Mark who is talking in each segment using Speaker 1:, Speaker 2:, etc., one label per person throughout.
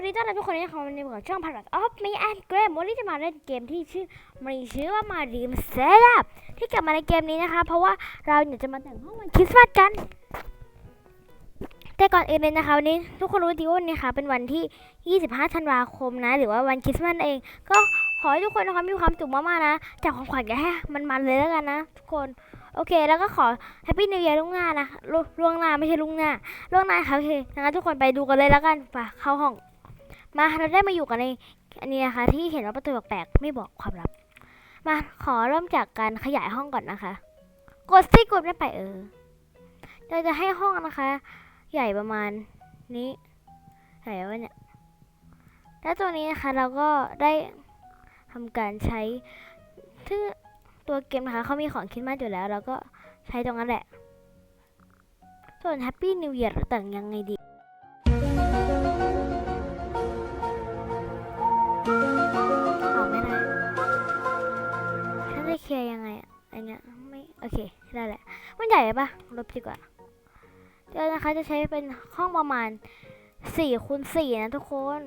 Speaker 1: วัสดีต้อนรับทุกคนที่เข้ามาในเมืองช่องพาร์ทออฟมีแอนเกรมวันนี้จะมาเล่นเกมที่ชื่อมีชื่อว่ามาดีมเซลับที่กลับมาในเกมนี้นะคะ เพราะว่าเราเนี่ยจะมาแต่งห้องวันคริสต์มาสกัน แต่ก่อนอื่นเลยนะคะวันนี้ทุกคนรู้ดีว่าวันนี้ค่ะ เป็นวันที่ 25 ธันวาคมนะ หรือว่าวันคริสต์มาสเอง ก็ขอให้ทุกคนนะคะมีความสุขมากๆนะจากของขวัญกันให้มันๆเลยแล้วกันนะ ทุกคนโอเค แล้วก็ขอแฮปปี้นิว e ยร์ล่วงหน้านะล่วล่วงหน้าไม่ใช่ล่วงหน้าล่วงหน้าค่ะโอเคงั้นทุกคนไปดูกันเลยแล้วกันไปเข้าห้อง มาเราได้มาอยู่กันในอันนี้นะคะ ที่เห็นว่าประตูแปลกๆไม่บอกความลับ มาขอเริ่มจากการขยายห้องก่อนนะคะ กดซี่กดไม่ไปเออเราจะให้ห้องนะคะ ใหญ่ประมาณนี้ใหญ่วะเนี่ยแล้วตัวนี้นะคะเราก็ได้ทำการใช้ที่งตัวเกมนะคะเขามีของคิดมาอยู่แล้ว เราก็ใช้ตรงนั้นแหละ ส่วน Happy New Year แต่งยังไงดี มันใหญ่ปะลบดีกว่าเดี๋ยวนะคะจะใช้เป็นห้องประมาณสี่คูณสี่นะทุกคน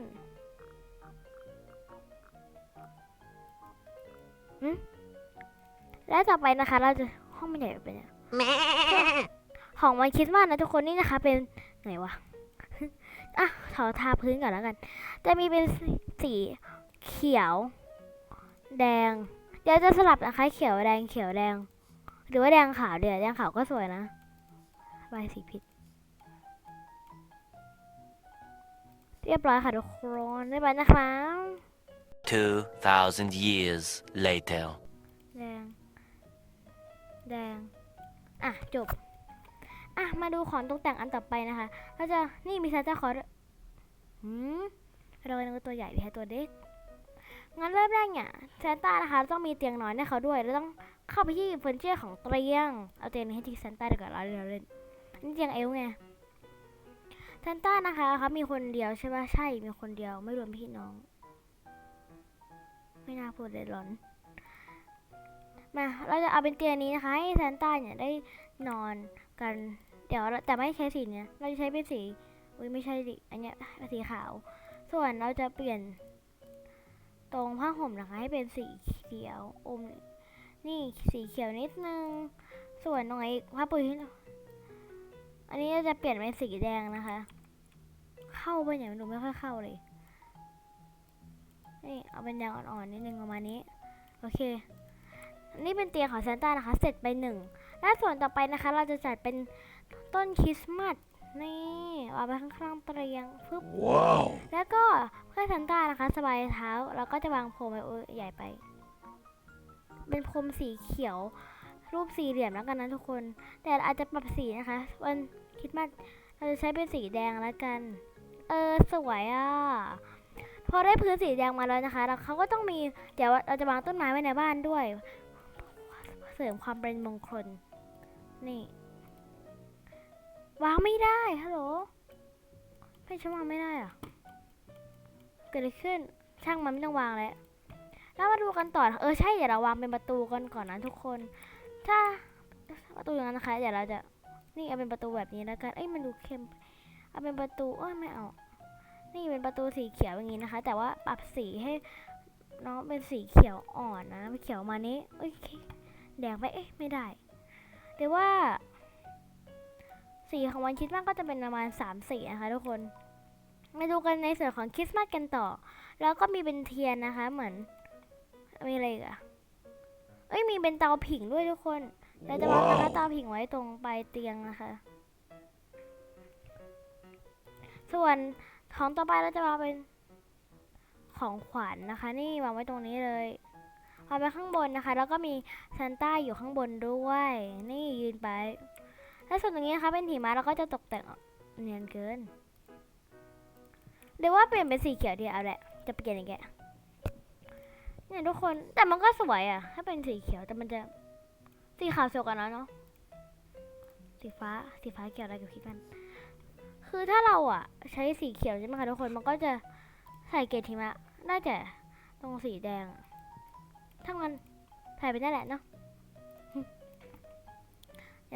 Speaker 1: หึแล้วต่อไปนะคะ เราจะห้องมันใหญ่ไปเนี่ยของวันคริสต์มาสนะทุกคนนี่นะคะ เป็นไหนวะอะขอทาพื้นก่อนแล้วกัน จะมีเป็นสีเขียว แดง เดี๋ยวจะสลับนะคะ เขียวแดงเขียวแดง หรือว่าแดงขาวเดี๋ยวแดงขาวก็สวยนะใบายสีพิษเรียบร้อยค่ะทุกคนเรียบร้อยนะครับ
Speaker 2: 2,000 years later.
Speaker 1: แดง แดง อะ จบ อะ มาดูของตกแต่งอันต่อไปนะคะเราจะนี่มีซานต้าคลอสด้วยหืมเราเป็นตัวใหญ่หรือตัวเด็ก งั้นเริ่มแรกเนี่ยซนต้านะคะต้องมีเตียงนอนให้เขาด้วย แล้วต้องเข้าไปที่เฟอร์นิเจอร์ของเตียง เอาเตียงนี้ให้ที่ซนต้าดีกว่าเราเราเล่นนี่เตียงเอลไงซนต้านะคะเขามีคนเดียวใช่ปะใช่ มีคนเดียวไม่รวมพี่น้อง ไม่น่าพูดเลยหลอน มา เราจะเอาเป็นเตียงนี้นะคะ ให้ซนต้าเนี่ยได้นอนกัน เดี๋ยวแต่ไม่ใช้สีเนี้ยเราจะใช้เป็นสี อุ้ยไม่ใช่ดิ อันเนี้ยสีขาว ส่วนเราจะเปลี่ยน ตรงผ้าห่มนะคะให้เป็นสีเขียวอมนี่สีเขียวนิดนึง ส่วนตรงไหนอีกผ้าปูที่อันนี้เราจะเปลี่ยนเป็นสีแดงนะคะ เข้าไปเนี่ยมันดูไม่ค่อยเข้าเลยนี่เอาเป็นแดงอ่อนๆนิดนึงประมาณนี้ โอเค นี่เป็นเตียงของซานต้านะคะ เสร็จไปหนึ่งและส่วนต่อไปนะคะ เราจะจัดเป็นต้นคริสต์มาส นี่เอาไปข้างๆเตียงฟึบ
Speaker 2: Wow.
Speaker 1: แล้วก็เพื่อซันต้านะคะ สบายเท้าเราก็จะวางพรมไว้โอ้ยใหญ่ไป เป็นพรมสีเขียว รูปสี่เหลี่ยมแล้วกันนะทุกคน แต่อาจจะปรับสีนะคะ วันคริดมาสเราจะใช้เป็นสีแดงแล้วกัน เออสวยอะพอได้พื้นสีแดงมาแล้วนะคะแล้วเขาก็ต้องมีเดี๋ยวเราจะวางต้นไม้ไว้ในบ้านด้วย เสริมความเป็นมงคลนี่ วางไม่ได้ฮัลโหลไม่ฉันวางไม่ได้อะเกิดอะไรขึ้นช่างมันไม่ต้องวางแล้วแล้วมาดูกันต่อเออใช่เดี๋ยวเราวางเป็นประตูกันก่อนนะทุกคน ถ้าประตูอย่างนั้นนะคะเดี๋ยวเราจะนี่เอาเป็นประตูแบบนี้แล้วกันเอ้ยมันดูเข้มเอาเป็นประตูเอ้ยไม่เอานี่เป็นประตูสีเขียวอย่างนี้นะคะ แต่ว่าปรับสีให้น้องเป็นสีเขียวอ่อนนะเขียวมานี้เอ้ยแดงไปเอ๊ะไม่ได้หรือว่า สีของวันคริดมากก็จะเป็นประมาณสามสีนะคะทุกคนมาดูกันในส่วนของคริสต์มาสกันต่อ แล้วก็มีเป็นเทียนนะคะเหมือน มีอะไรอีกอะเอ้ยมีเป็นเตาผิงด้วยทุกคน เราจะวางนะคะเตาผิงไว้ตรงปลายเตียงนะคะ ส่วนของต่อไปเราจะวางเป็นของขวัญนะคะ นี่วางไว้ตรงนี้เลยวางไว้ข้างบนนะคะ แล้วก็มีซานต้าอยู่ข้างบนด้วย นี่ยืนไป และส่วนตรงนี้นะคะเป็นหิมะแล้วก็จะตกแต่งเนียนเกินหรือว่าเปลี่ยนเป็นสีเขียวดีเอาแหละจะเปลี่ยนอย่างเงี้ยเนี่ยทุกคนแต่มันก็สวยอะถ้าเป็นสีเขียวแต่มันจะสีขาวสวยกว่านะเนาะสีฟ้าสีฟ้าเกี่ยวอะไรกับคิดมัน คือถ้าเราอะใช้สีเขียวใช่ไหมคะทุกคนมันก็จะใส่เกล็ดหิมะน่าจะตรงสีแดงอะทั้งมันใส่ไปนั่นแหละเนาะ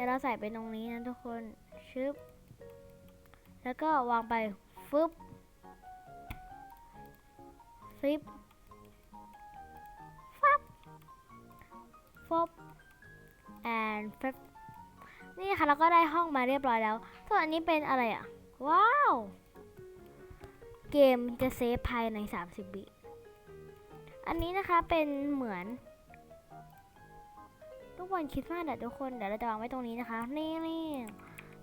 Speaker 1: ดี๋ยวเราใส่ไปตรงนี้นะทุกคนชึบแล้วก็วางไปฟึบฟิปฟับฟบ and ฟิปนี่ค่ะเราก็ได้ห้องมาเรียบร้อยแล้วส่วนอันนี้เป็นอะไรอะ ว้าว เกมจะเซฟภายใน 30 วิอันนี้นะคะเป็นเหมือน ทุกวันคริดมากเดี๋ยวทุกคนเดี๋ยวเราจะวางไว้ตรงนี้นะคะ นี่นี่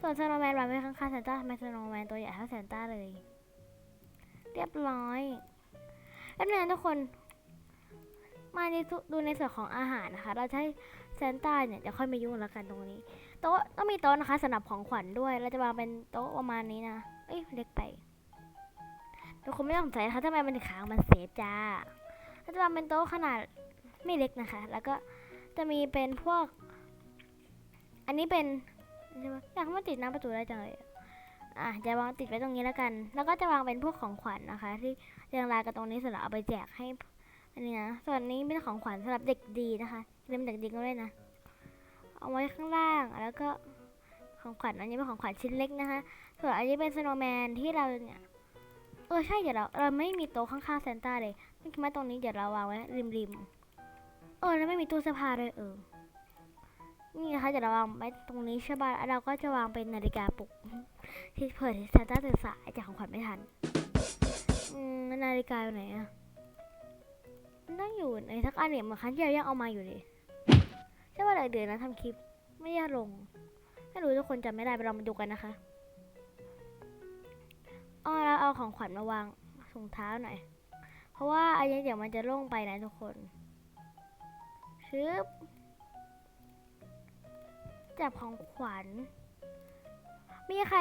Speaker 1: ส่วนสโนแมนวางไว้ข้างๆซานต้าทำไมสโนแมนตัวใหญ่เท่าซานต้าเลย เรียบร้อยแล้วเนี่ยทุกคนมาในดูในส่วนของอาหารนะคะ เราให้ซานต้าเนี่ยจะค่อยมายุ่งแล้วกันตรงนี้โต๊ะต้องมีโต๊ะนะคะสำหรับของขวัญด้วย เราจะวางเป็นโต๊ะประมาณนี้นะเอ้ยเล็กไปทุกคนไม่ต้องสงสัยนะคะทำไมมันถึงขางมันเซฟจ้าเราจะวางเป็นโต๊ะขนาดไม่เล็กนะคะ แล้วก็ จะมีเป็นพวก อันนี้เป็นใช่ไหมอยากให้มันติดหน้าประตูได้จังเลยอะจะวางติดไว้ตรงนี้แล้วกัน แล้วก็จะวางเป็นพวกของขวัญนะคะ ที่เรียงรายกันตรงนี้สำหรับเอาไปแจกให้ อันนี้นะส่วนนี้เป็นของขวัญสำหรับเด็กดีนะคะเล่มเด็กดีก็ได้นะ เอาไว้ข้างล่างแล้วก็ของขวัญอันนี้เป็นของขวัญชิ้นเล็กนะคะ ส่วนอันนี้เป็นสโนว์แมนที่เราเนี่ยเออใช่เดี๋ยวเราเราไม่มีโต๊ะข้างๆเซนต้าเลยไม่คิดว่าตรงนี้เดี๋ยวเราวางไว้ริมๆ เออแล้วไม่มีตู้เสื้อผ้าเลยเออ นี่นะคะเดี๋ยวเราวางไว้ตรงนี้ใช่ป่ะแล้วเราก็จะวางเป็นนาฬิกาปลุกที่เผื่อซานต้าตื่นสายจากของขวัญไม่ทันอืมนาฬิกาอยู่ไหนอะมันต้องอยู่ในสักอันเนี่ยเหมือนครั้งที่เรายังเอามาอยู่เลยใช่ป่ะเดี๋ยวนะทำคลิปไม่ได้ลงไม่รู้ทุกคนจำไม่ได้ไปลองมาดูกันนะคะอ๋อเราเอาของขวัญมาวางถุงเท้าหน่อย เพราะว่าอันนี้เดี๋ยวมันจะล่งไปนะทุกคน ชึบจับของขวัญ มีใคร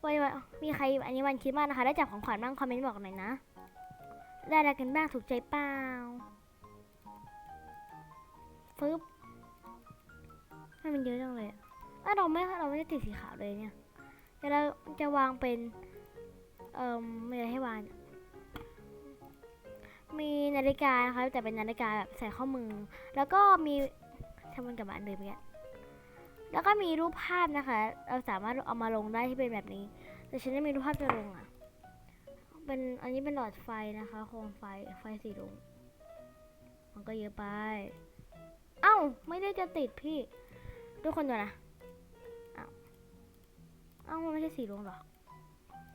Speaker 1: ไว้วะมีใครอันนี้วันคิดมากนะคะ ได้จับของขวัญบ้างคอมเมนต์บอกหน่อยนะ ได้อะไรกันบ้างถูกใจเปล่าฟึบให้มันเยอะจังเลยอะอะเราไม่เราไม่ได้ติดสีขาวเลยเนี่ยเดี๋ยวเราจะวางเป็น เอ่อไมีอะไรให้วางเนี่ย มีนาฬิกานะคะแต่เป็นนาฬิกาแบบใส่ข้อมือ แล้วก็มีทำมันกับอันเดิมเนี้ยแล้วก็มีรูปภาพนะคะ เราสามารถเอามาลงได้ที่เป็นแบบนี้ แต่ฉันไม่มีรูปภาพจะลงอะ เป็นอันนี้เป็นหลอดไฟนะคะโคมไฟไฟสีลุงมันก็เยอะไป เอ้าไม่ได้จะติดพี่ทุกคนดูนะเอ้าเอ้ามันไม่ใช่สีลุงหรอ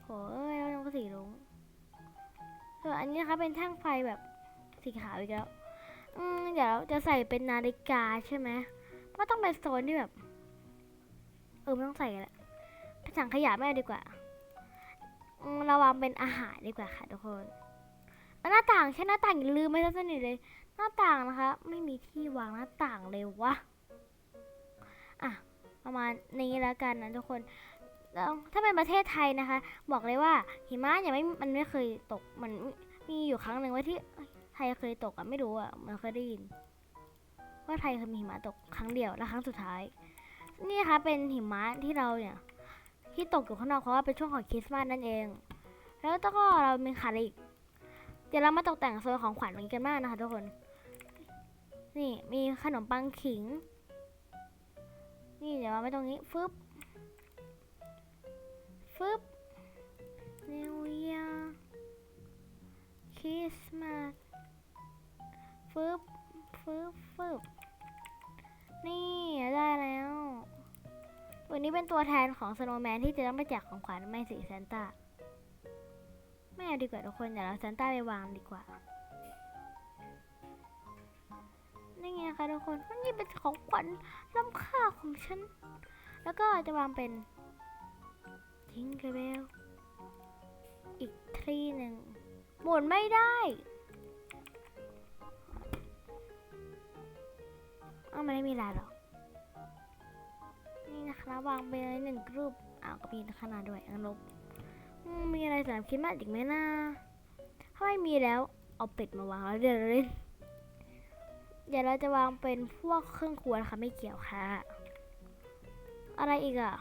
Speaker 1: โหเอ้ยแล้วมันก็สีลุง ส่วนอันนี้นะคะเป็นแท่งไฟแบบสีขาวอีกแล้ว อืมเดี๋ยวจะใส่เป็นนาฬิกาใช่ไหมก็ต้องเป็นโซนที่แบบ เออไม่ต้องใส่แหละไปสั่งขยะไม่ดีกว่าราวางเป็นอาหารดีกว่าค่ะทุกคนหน้าต่างใช่หน้าต่างอย่าลืมไม่ต้องสนิทเลย หน้าต่างนะคะ ไม่มีที่วางหน้าต่างเลยวะอะประมาณนี้แล้วกันนะทุกคน แล้วถ้าเป็นประเทศไทยนะคะ บอกเลยว่าหิมะยังไม่มันไม่เคยตกมันมีอยู่ครั้งหนึ่งว่าที่ไทยเคยตกอะไม่รู้อะมันเคยได้ยิน ว่าไทยเคยมีหิมะตกครั้งเดียวและครั้งสุดท้าย นี่นะคะเป็นหิมะที่เราเนี่ย ที่ตกอยู่ข้างนอกเพราะว่าเป็นช่วงของคริสต์มาสนั่นเอง แล้วก็เรามีขาดอีกเดี๋ยวเรามาตกแต่งโซนของขวัญนี้กันบ้างนะคะทุกคน นี่มีขนมปังขิง นี่เดี๋ยวมาไว้ตรงนี้ฟึบ ฟึบ New Year Christmas ฟึบฟึบฟึบ นี่ได้แล้ววันนี้เป็นตัวแทนของสโนว์แมนที่จะต้องไปแจกของขวัญไม่สิซานต้าไม่เอาดีกว่าทุกคนเดี๋ยวเราซานต้าไปวางดีกว่านี่ไงคะทุกคนนี่เป็นของขวัญล้ำค่าของฉัน แล้วก็จะวางเป็น ทิงเกอร์เบลอีกที่หนึ่งหมุนไม่ได้เอ้ามันไม่มีลายหรอนี่นะคะวางไปเลยหนึ่งรูปอ้าวก็มีขนาดด้วยอันลบมีอะไรสำหรับคิดมากอีกไหมนะถ้าไม่มีแล้วเอาเป็ดมาวางแล้วเดี๋ยวเราเล่นเดี๋ยวเราจะวางเป็นพวกเครื่องครัวนะคะไม่เกี่ยวค่ะ อะไรอีกอะ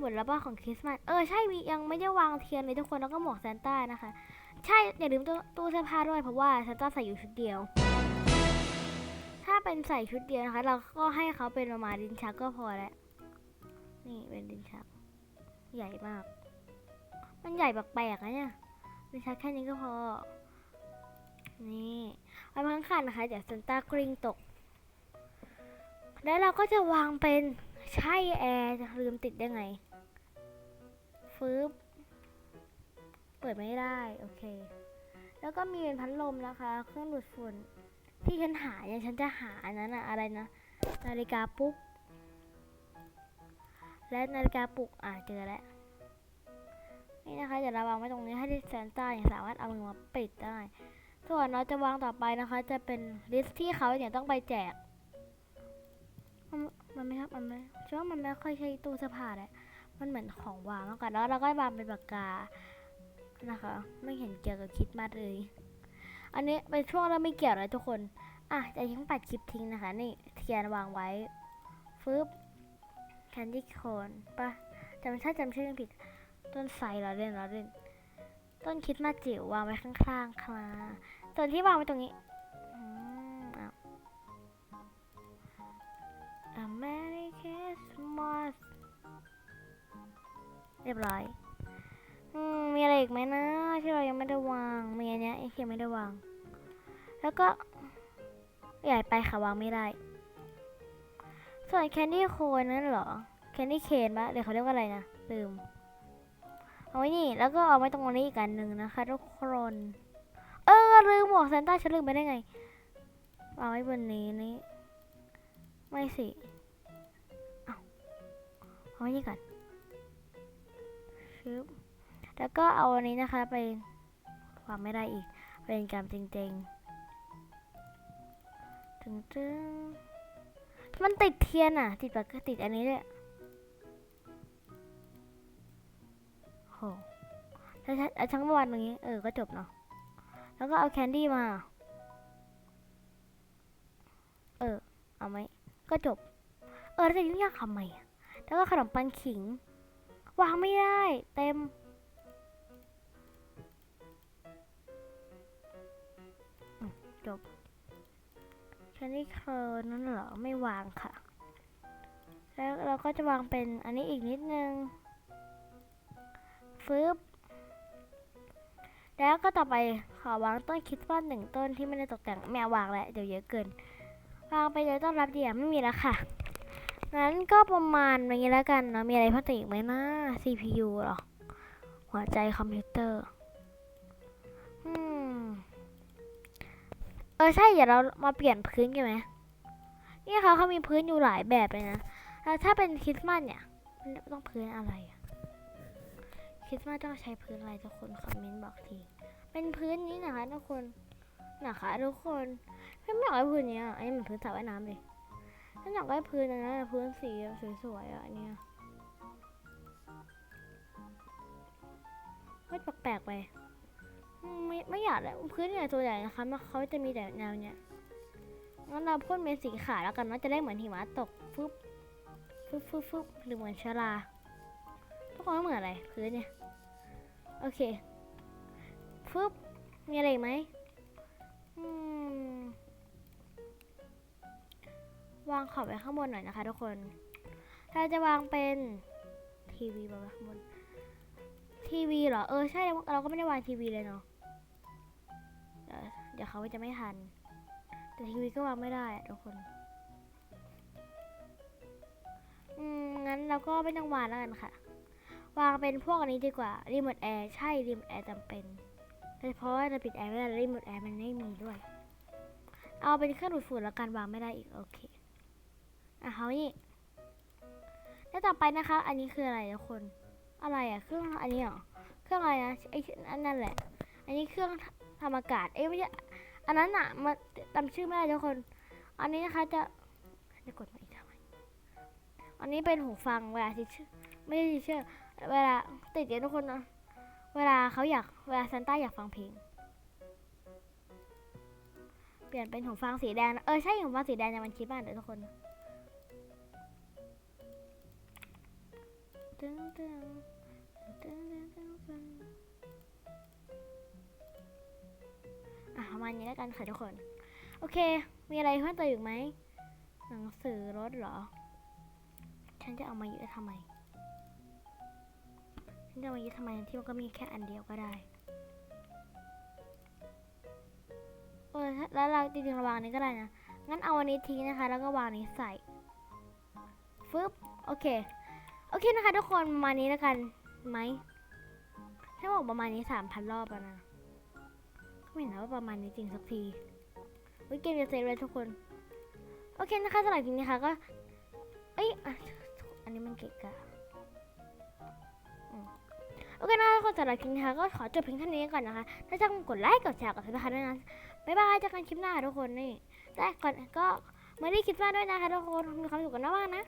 Speaker 1: หมดแล้วป่ะของคริสต์มาสเออใช่มียังไม่ได้วางเทียนเลยทุกคนแล้วก็หมวกซานต้านะคะ ใช่อย่าลืมตู้ตู้เสื้อผ้าด้วยเพราะว่าซานต้าใส่อยู่ชุดเดียว ถ้าเป็นใส่ชุดเดียวนะคะ เราก็ให้เขาเป็นประมาณดินชักก็พอแล้วนี่เป็นดินชัก ใหญ่มาก มันใหญ่แปลกๆนะเนี่ยดินชักแค่นี้ก็พอ นี่วางไว้ข้างๆนะคะเดี๋ยวซันต้ากริ้งตก แล้วเราก็จะวางเป็นใช่แอร์ลืมติดได้ไง ฟืบเปิดไม่ได้ โอเค แล้วก็มีเป็นพัดลมนะคะ เครื่องดูดฝุ่น ที่ฉันหาเนี่ยฉันจะหาอันนั้นอะอะไรนะ นาฬิกาปลุ๊กและนาฬิกาปลุก อ่าเจอแล้ว นี่นะคะ เดี๋ยวเราวางไว้ตรงนี้ให้ซานต้าเนี่ยสามารถเอามือมาปิดได้ ส่วนเราจะวางต่อไปนะคะ จะเป็นลิสต์ที่เขาเนี่ยต้องไปแจกมันไม่ครับ มันไม่ฉันว่ามันไม่ค่อยใช่ตู้เสื้อผ้าแหละ มันเหมือนของวางมากกว่าแล้วเราก็วางเป็นปากกานะคะ ไม่เห็นเกี่ยวกับคิดมาเลย อันนี้เป็นช่วงเราไม่เกี่ยวเลยทุกคน อะจะทิ้งปัดคลิปทิ้งนะคะ นี่เทียนวางไว้ฟึบแคนดี้โคนปะจำถ้าจำชื่อไม่ผิด ต้นไทรเราเล่นเราเล่น ต้นคิดมาจิ๋ววางไว้ข้างๆค่ะส่วนที่วางไว้ตรงนี้อืมอ้าว A Merry Christmas เรียบร้อยอืมมีอะไรอีกไหมนะที่เรายังไม่ได้วางมีอันเนี้ยไอ้ที่ยังไม่ได้วาง แล้วก็ใหญ่ไปค่ะวางไม่ได้ ส่วนแคนดี้โคนนั่นเหรอแคนดี้เคนปะเดี๋ยวเขาเรียกว่าอะไรนะลืมเอาไว้นี่แล้วก็เอาไว้ตรงนี้อีกอันหนึ่งนะคะทุกคนเออลืมหมวกซานต้าฉันลืมไปได้ไงวางไว้บนนี้นี่ไม่สิเอาเอาไว้นี่ก่อนึบแล้วก็เอาอันนี้นะคะไปวางไม่ได้อีก เป็นกรรมจริงๆตึงตึงมันติดเทียนอะ ติดปากก็ติดอันนี้ด้วยโหถ้าฉันเอาทั้งวันตรงนี้ เออ ก็จบเนาะ แล้วก็เอาแคนดี้มา เออ เอาไหม ก็จบ เออ แล้วจะยุ่งยากทำไมอะแล้วก็ขนมปังขิง วางไม่ได้ เต็ม จบแค่นี้เคอร์นั่นเหรอ ไม่วางค่ะ แล้วเราก็จะวางเป็นอันนี้อีกนิดนึง ฟึบแล้วก็ต่อไปขอวางต้นคิดว่าหนึ่งต้นที่ไม่ได้ตกแต่งแมววางแล้วเดี๋ยวเยอะเกิน วางไปเลยต้อนรับเดียวไม่มีแล้วค่ะ งั้นก็ประมาณนี้แล้วกันเนาะมีอะไรเพิ่มเติมอีกไหมนะ CPU หรอ หัวใจคอมพิวเตอร์อเออใช่เดี๋ยวเรามาเปลี่ยนพื้นกันไหมนี่เขาเขามีพื้นอยู่หลายแบบเลยนะแล้วถ้าเป็นคริสต์มาสเนี่ยต้องพื้นอะไรคริสต์มาสต้องใช้พื้นอะไรทุกคนคอมเมนต์บอกที เป็นพื้นนี้นะคะทุกคนนะคะทุกคนไม่ไม่อาพื้นนี้ยอันนี้เหมือนพื้นสระว่ายน้ำเลย ฉันอยากได้พื้นนะพื้นสีสวยๆอะอันเนี้ยไม่แปลกๆไปไม่ไม่อยากเลยพื้นเนี่ยตัวใหญ่นะคะมันเขาจะมีแต่แนวเนี้ยงั้นเราพ่นเป็นสีขาวแล้วกันเนาะจะได้เหมือนหิมะตกฟึบฟึบฟึบฟึบหรือเหมือนชลาทุกคนเหมือนอะไรพื้นเนี่ยโอเคฟึบมีอะไรไหม วางขอบไว้ข้างบนหน่อยนะคะ ทุกคน เราจะวางเป็นทีวีวางไว้ข้างบนทีวีเหรอ เออใช่ เราก็ไม่ได้วางทีวีเลยเนาะ เดี๋ยวเขาจะไม่ทัน แต่ทีวีก็วางไม่ได้ทุกคน อืมงั้นเราก็ไม่ต้องวางแล้วกันค่ะ วางเป็นพวกอันนี้ดีกว่า รีโมทแอร์ใช่รีโมทแอร์จำเป็นโดยเฉพาะว่าเราปิดแอร์ไม่ได้แล้วรีโมทแอร์มันไม่มีด้วย เอาเป็นเครื่องดูดฝุ่นแล้วกันวางไม่ได้อีกโอเค อะเขานี่แล้วต่อไปนะคะ อันนี้คืออะไรทุกคน อะไรอะ เครื่องอันนี้เหรอ เครื่องอะไรนะไอ้อันนั่นแหละ อันนี้เครื่องทำอากาศ เอ้ยไม่ใช่ อันนั้นอะมาจำชื่อไม่ได้ทุกคน อันนี้นะคะจะจะกดมาอีกทำไมอันนี้เป็นหูฟังเวลาที่ชื่อไม่ใช่ที่ชื่อเวลาติดเยอทุกคนนะเวลาเขาอยากเวลาซันต้าอยากฟังเพลง เปลี่ยนเป็นหูฟังสีแดง เออใช่หูฟังสีแดงในมันคิดบ้านเดี๋ยวทุกคน ตึงตึงตึงตึงตึงตึงอะประมาณนี้แล้วกันค่ะทุกคน โอเค มีอะไรเพิ่มเติมอีกไหม หนังสือรถเหรอ ฉันจะเอามาเยอะทำไม ฉันจะเอามาเยอะทำไมที่มันก็มีแค่อันเดียวก็ได้เออแล้วเราจริงๆราวางอันนี้ก็ได้นะ งั้นเอาอันนี้ทิ้งนะคะ แล้วก็วางนนี้ใส่ ฟึบ โอเค โอเคนะคะทุกคนประมาณนี้แล้วกันไหมถ้าบอกประมาณนี้สามพันรอบแล้วนะไม่เห็นนะว่าประมาณนี้จริงสักทีวิเกมจะเซฟเลยทุกคน โอเคนะคะสำหรับคลิปนี้ค่ะก็ เอ้ยอันนี้มันเกะกะโอเคนะคะทุกคนสำหรับคลิปนี้ค่ะก็ขอจบเพียงเท่านี้ก่อนนะคะ ถ้าชอบกดไลค์กดแชร์กดซับสไครต์ด้วยนะบ๊ายบายเจอกันคลิปหน้าทุกคนนี่แต่ก่อนก็ไม่ได้คลิปหน้าด้วยนะคะทุกคนมีความสุขกันมากๆนะ